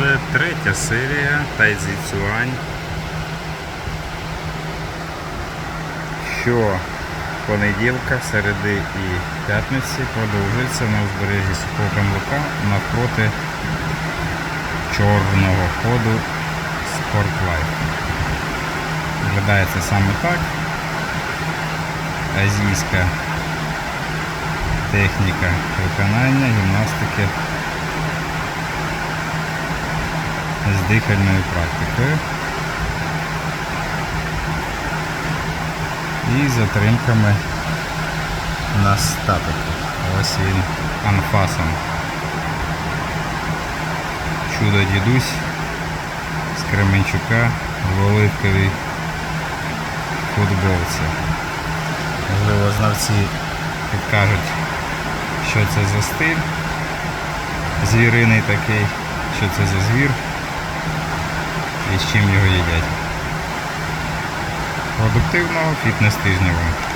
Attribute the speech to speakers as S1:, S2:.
S1: Показує третя серія Тайзі Цюань. Що понеділка, середи і п'ятниці продовжується на узбережжі Сухого Камлука навпроти чорного ходу Спортлайф. Виглядає це саме так. Азійська техніка виконання гімнастики з дихальною практикою. І затримками на статику. Ось він анфасом. Чудо дідусь з Кременчука в оливковій футболці. Можливо, знавці підкажуть, що це за стиль. Звіриний такий, що це за звір і з чим його їдять. Продуктивного фітнес тижня вам.